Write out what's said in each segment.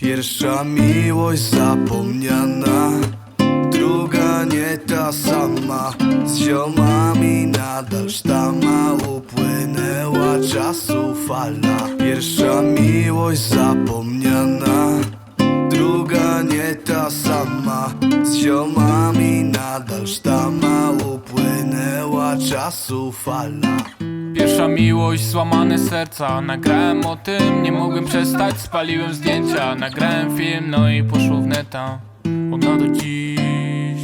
Pierwsza miłość zapomniana Druga nie ta sama. Z ziomami nadal sztama Upłynęła czasu fala Pierwsza miłość zapomniana Druga nie ta sama. Z ziomami nadal sztama Upłynęła czasu fala Pierwsza miłość, złamane serca. Nagrałem o tym, nie mogłem przestać. Spaliłem zdjęcia, nagrałem film No i poszło w neta Ona do dziś.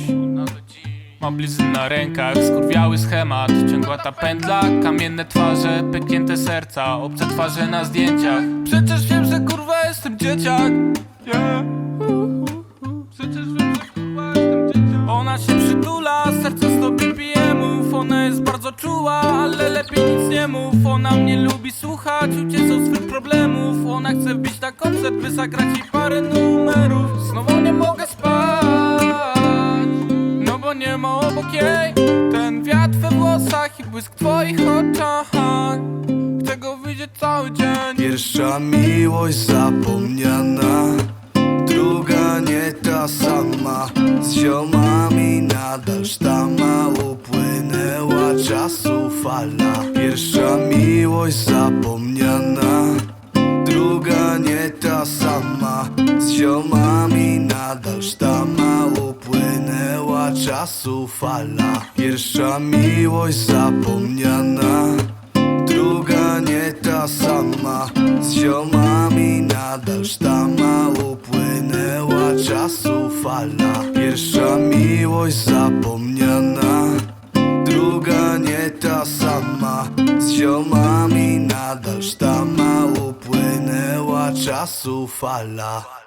Ma blizy na rękach, skurwiały schemat. Ciągła ta pętla, kamienne twarze Pęknięte serca, obce twarze na zdjęciach. Przecież wiem, że kurwa jestem dzieciak. Yeah. Czuła, ale lepiej nic nie mów. Ona mnie lubi słuchać, uciec swych problemów. Ona chce wbić na koncert, by zagrać jej parę numerów. Znowu nie mogę spać No bo nie ma obok jej. Ten wiatr we włosach i błysk twoich oczach. Chcę go widzieć cały dzień. Pierwsza miłość zapomniana Druga nie ta sama. Z ziomami nadal sztama Upłynęła czasu fala Pierwsza miłość zapomniana Druga nie ta sama. Z ziomami nadal sztama Upłynęła czasu fala Pierwsza miłość zapomniana Druga nie ta sama. Z ziomami nadal sztama Upłynęła czasu fala Pierwsza miłość zapomniana nadal sztama Upłynęła czasu fala